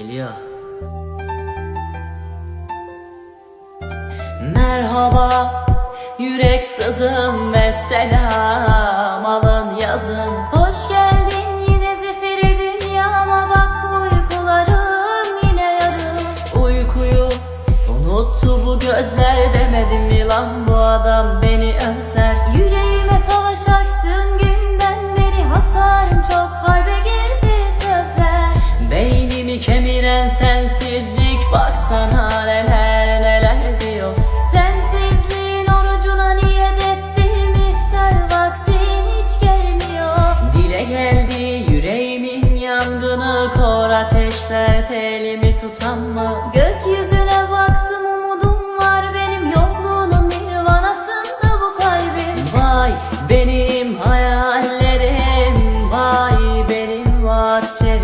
Geliyor. Merhaba yürek sızım ve selam. Alın yazın. Hoş geldin yine zifiri dünyama. Bak uykularım yine yarım Uykuyu unuttu bu gözler demedim mi lan? Bu adam beni özler sana neler neler diyor. Sensizliğin orucuna niyet ettim iftar vaktin hiç gelmiyor. Dile geldi yüreğimin yangını kor ateşle telimi tutan mı? Gökyüzüne baktım umudum var benim yokluğunun nirvanasında bu kalbim. Vay benim hayallerim vay benim vaatlerim.